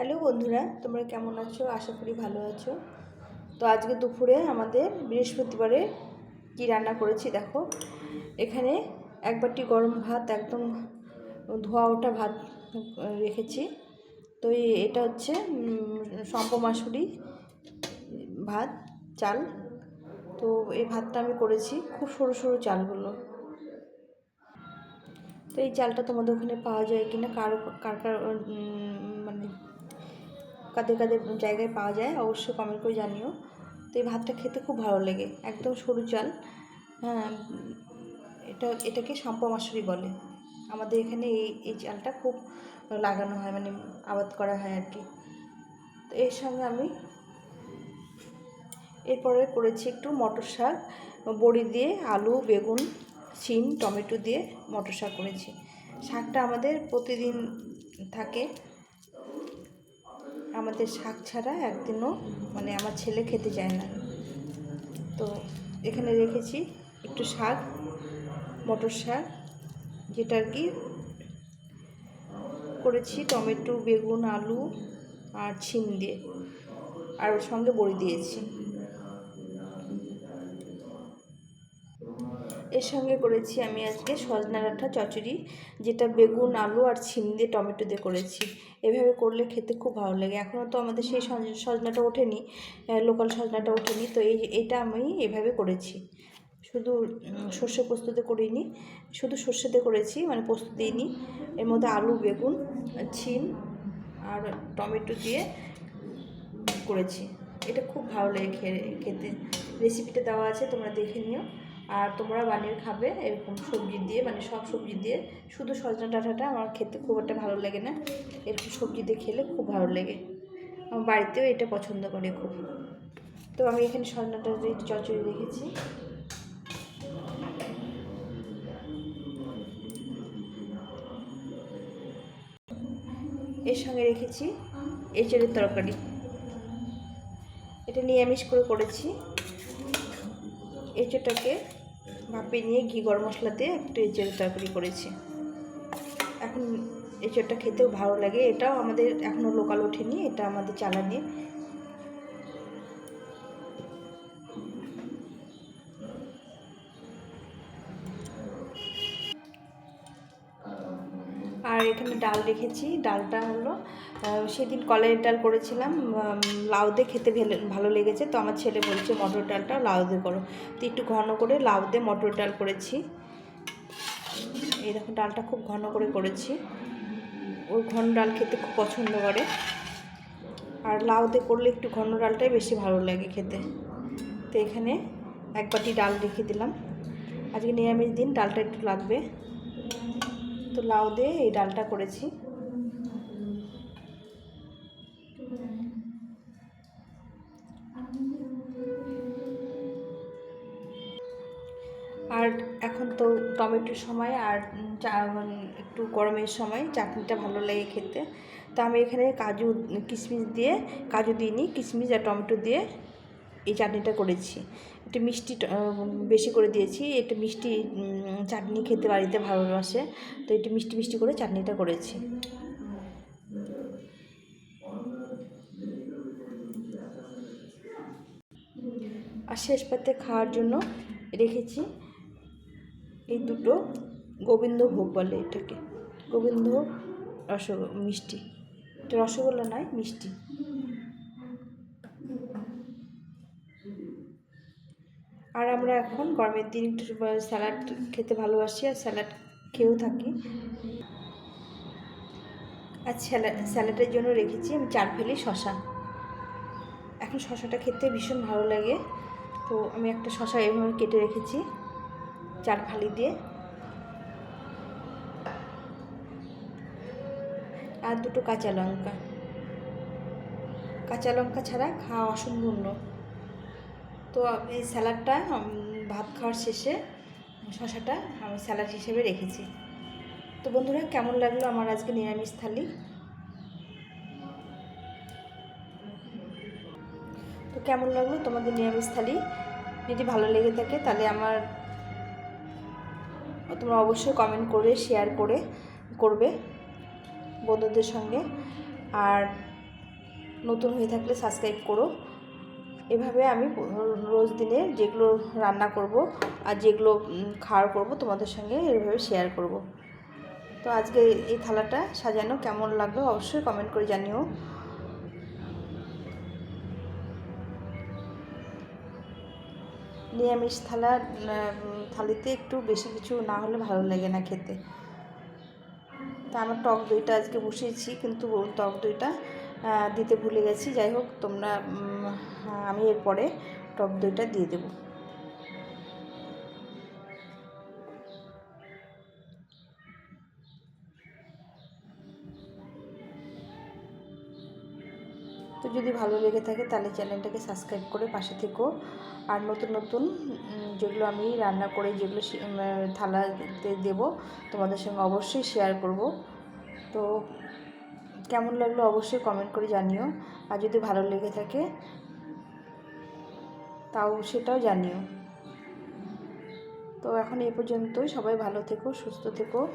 Hello বন্ধুরা, তোমরা কেমন আছো? আশা করি ভালো আছো। তো আজকে দুপুরে আমাদের বৃহস্পতিবারে কি রান্না করেছি দেখো। এখানে এক বাটি গরম ভাত, একদম ধোয়া ওঠা ভাত রেখেছি। তো এটা হচ্ছে সম্প মাসুরি ভাত, চাল। তো এই ভাতটা আমি করেছি খুব সরু সরু চালগুলো। তো এই চালটা তোমাদের ওখানে পাওয়া যায় কিনা? কার কার কার মানে কাদের কাদের জায়গায় পাওয়া যায়, অবশ্যই কমেন্ট করে জানিও। তো এই ভাতটা খেতে খুব ভালো লাগে, একদম সরু চাল। হ্যাঁ এটা, এটাকে সম্পা মাসুরি বলে। আমাদের এখানে এই এই চালটা খুব লাগানো হয় মানে আবাদ করা হয় আর কি। তো এর সঙ্গে আমি এরপরে করেছি একটু মটর শাক, বড়ি দিয়ে আলু, বেগুন, শিম, টমেটো দিয়ে মটর শাক করেছি। শাকটা আমাদের প্রতিদিন থাকে আমাদের শাক ছাড়া একদিনও মানে আমার ছেলে খেতে চায় না। তো এখানে রেখেছি একটু শাক, মটর শাক, যেটা আর কি করেছি টমেটো, বেগুন, আলু আর ছিম দিয়ে। আর ওর সঙ্গে বড়ি দিয়েছি। এর সঙ্গে করেছি আমি আজকে সজনা ডাঁটা চচড়ি যেটা বেগুন, আলু আর ছিম দিয়ে টমেটো দিয়ে করেছি। এভাবে করলে খেতে খুব ভালো লাগে। এখনও তো আমাদের সেই সজ- সজনাটা ওঠেনি লোকাল সজনাটা ওঠেনি। তো এই, এটা আমি এভাবে করেছি। শুধু সর্ষে পোস্ততে করিনি, শুধু সর্ষেতে করেছি মানে পোস্ত দিইনি। এর মধ্যে আলু, বেগুন ছিম আর টমেটো দিয়ে করেছি। এটা খুব ভালো লাগে খেতে। রেসিপিটা দেওয়া আছে, তোমরা দেখে নিও। আর তোমরা বানিয়ে খাবে এরকম সবজি দিয়ে মানে সব সবজি দিয়ে। শুধু সজনা ডাঁটাটা আমার খেতে খুব একটা ভালো লাগে না। এরকম সবজি দিয়ে খেলে খুব ভালো লাগে। আমার বাড়িতেও এটা পছন্দ করে খুব। তো আমি এখানে সজনা ডাঁটা দিয়ে চচড়ি রেখেছি। এর সঙ্গে রেখেছি এঁচড়ের তরকারি। এটা নিরামিষ করে করেছি। এঁচোড়টাকে ভাপে নিয়ে ঘি গরম মশলা দিয়ে একটু এঁচড়ের তরকারি করেছি। এখন এঁচড়টা খেতেও ভালো লাগে। এটাও আমাদের এখনও লোকাল ওঠেনি। এটা আমাদের চালানি। আর এখানে ডাল রেখেছি। ডালটা হলো সেদিন কলের ডাল করেছিলাম লাউ দিয়ে খেতে ভেলে- লেগেছে। তো আমার ছেলে বলছে, মটর ডালটা লাউ দিয়ে করো। তো একটু ঘন করে লাউ দিয়ে মটর ডাল করেছি। এই দেখো, ডালটা খুব ঘন করে করেছি। ওই ঘন ডাল খেতে খুব পছন্দ করে। আর লাউ দিয়ে করলে একটু ঘন ডালটাই বেশি ভালো লাগে খেতে। তো এখানে এক বাটি ডাল রেখে দিলাম। আজকে নিরামিষ দিন, ডালটা একটু লাগবে। তো লাউ দিয়ে এই ডালটা করেছি। আর এখন তো টমেটোর সময় আর মানে একটু গরমের সময় চাটনিটা ভালো লাগে খেতে। তো আমি এখানে কাজু, কিশমিশ দিয়ে, কাজু দিইনি কিশমিশ আর টমেটো দিয়ে এই চাটনিটা করেছি। একটু মিষ্টি বেশি করে দিয়েছি। একটু মিষ্টি চাটনি খেতে বাড়িতে ভালোবাসে। তো একটু মিষ্টি মিষ্টি করে চাটনিটা করেছি। আর শেষ পাতে খাওয়ার জন্য রেখেছি এই দুটো গোবিন্দভোগ বলে এটাকে। গোবিন্দভোগ রসগো মিষ্টি। এটা রসগোল্লা নয়, মিষ্টি। আর আমরা এখন গরমের দিন একটু স্যালাড খেতে ভালোবাসি আর স্যালাড খেয়েও থাকি। আর স্যালাড স্যালাডের জন্য রেখেছি আমি চার ফেলি শশা এখন শশাটা খেতে ভীষণ ভালো লাগে। তো আমি একটা শশা এভাবে কেটে রেখেছি চার ফালি দিয়ে। আর দুটো কাঁচা লঙ্কা। কাঁচা লঙ্কা ছাড়া খাওয়া অসম্পূর্ণ তো এই স্যালাডটা ভাত খাওয়ার শেষে শশাটা আমি স্যালাড হিসেবে রেখেছি। তো বন্ধুরা, কেমন লাগল আমার আজকে নিরামিষ থালি? তো কেমন লাগল তোমাদের নিরামিষ থালি? যদি ভালো লেগে থাকে তাহলে আমার, তোমরা অবশ্যই কমেন্ট করে শেয়ার করে, করবে বন্ধুদের সঙ্গে। আর নতুন হয়ে থাকলে সাবস্ক্রাইব করো। এভাবে আমি রোজ দিনে যেগুলো রান্না করব আর যেগুলো খাওয়ার করব তোমাদের সঙ্গে এভাবে শেয়ার করব। তো আজকে এই থালাটা সাজানো কেমন লাগল অবশ্যই কমেন্ট করে জানিও। নিরামিষ থালা থালিতে একটু বেশি কিছু না হলে ভালো লাগে না খেতে। তা আমার টক দইটা আজকে বসিয়েছি, কিন্তু টক দইটা দিতে ভুলে গেছি। যাই হোক, তোমরা আমি এরপরে টক দইটা দিয়ে দেবো। তো যদি ভালো লেগে থাকে, তাহলে চ্যানেলটাকে সাবস্ক্রাইব করে পাশে থেকো। আর নতুন নতুন যেগুলো আমি রান্না করে, যেগুলো থালাতে দেবো, তোমাদের সঙ্গে অবশ্যই শেয়ার করব। তো কেমন লাগল অবশ্যই কমেন্ট করে জানিও। আর যদি ভালো লেগে থাকে, তাও সেটাও জানিও। তো এখন এই পর্যন্তই। সবাই ভালো থেকো, সুস্থ থেকো।